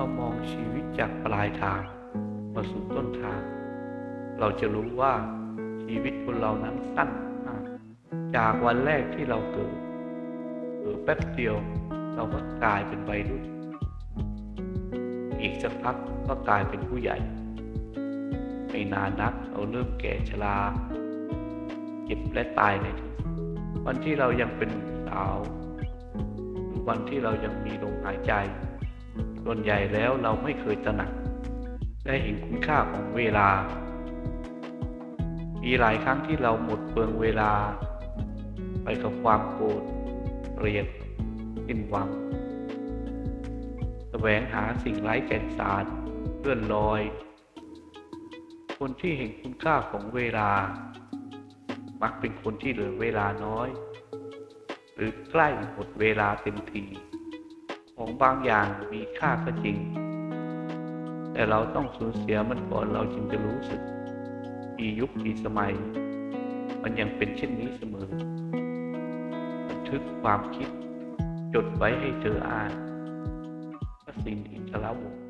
เรามองชีวิตจากปลายทางมาสู่ต้นทาง เราจะรู้ว่าชีวิตคนเรานั้นสั้นมากจากวันแรกที่เราเกิดเออแป๊บเดียวเราก็กลายเป็นวัยรุ่น อีกสักพักก็กลายเป็นผู้ใหญ่ ไม่นานนักเราเริ่มแก่ชรา เจ็บและตายในวันที่เรายังเป็นสาว วันที่เรายังมีลมหายใจ ส่วนใหญ่แล้วเราไม่เคยตระหนัก ได้เห็นคุณค่าของเวลา มีหลายครั้งที่เราหมดเปลืองเวลา ไปกับความโกรธเกลียดสิ้นหวังแสวงหาสิ่งไร้แก่นสารเลื่อนลอย คนที่เห็นคุณค่าของเวลา มักเป็นคนที่เหลือเวลาน้อย หรือใกล้หมดเวลาเต็มที ของบางอย่างมีค่าก็จริง แต่เราต้องสูญเสียมันก่อนเราจึงจะรู้สึกมียุคมีสมัย มันยังเป็นเช่นนี้เสมอ บันทึกความคิดจดไว้ให้เธออ่านพระสินอินทรวงศ์